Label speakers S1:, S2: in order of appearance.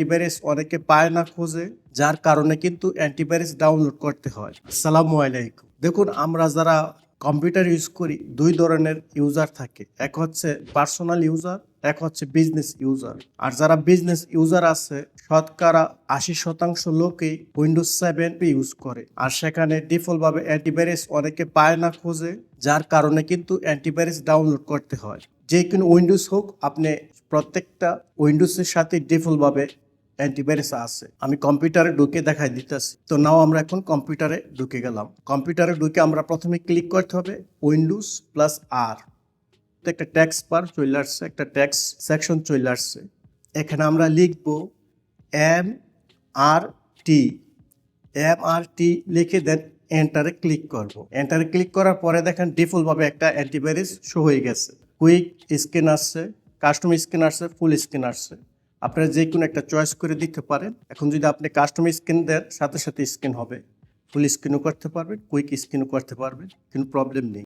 S1: Antivirus অনেকে পায় না খোঁজে, যার কারণে কিন্তু অ্যান্টিভাইরাস ডাউনলোড করতে হয়। আসসালামু আলাইকুম। দেখুন, আমরা যারা কম্পিউটার ইউজ করি, দুই ধরনের ইউজার থাকে। এক হচ্ছে পার্সোনাল ইউজার এক হচ্ছে বিজনেস ইউজার আর যারা বিজনেস ইউজার আছে, শতকরা আশি শতাংশ লোকই উইন্ডোজ সেভেন ইউজ করে। আর সেখানে ডিফল্টভাবে অ্যান্টিভাইরাস অনেকে পায় না খোঁজে, যার কারণে কিন্তু অ্যান্টিভাইরাস ডাউনলোড করতে হয়। যে কোনো উইন্ডোজ হোক, আপনি প্রত্যেকটা উইন্ডোজের সাথে ডিফল্ট ভাবে অ্যান্টিভাইরাস আছে। আমি কম্পিউটারে ঢুকে দেখাই দিতেছি। তো নাও আমরা এখন কম্পিউটারে ঢুকে গেলাম। কম্পিউটারে ঢুকে আমরা প্রথমে ক্লিক করতে হবে উইন্ডোজ প্লাস আর একটা ট্যাক্স পার চলে আসছে, একটা ট্যাক্স সেকশন চলে আসছে। এখানে আমরা লিখব M R T M R টি লিখে দেন এন্টারে ক্লিক করব। এন্টারে ক্লিক করার পরে দেখেন ডিফল্টভাবে একটা অ্যান্টিভাইরাস শো হয়ে গেছে। কুইক স্ক্যান আসছে কাস্টম স্ক্যান আসছে ফুল স্ক্যান আসছে। আপনারা যে কোনো একটা চয়েস করে দিতে পারেন। এখন যদি আপনি কাস্টম স্ক্রিন দেন, সাথে সাথে স্ক্রিন হবে। ফুল স্ক্রিনও করতে পারবেন কুইক স্ক্রিনও করতে পারবেন, কোনো প্রবলেম নেই।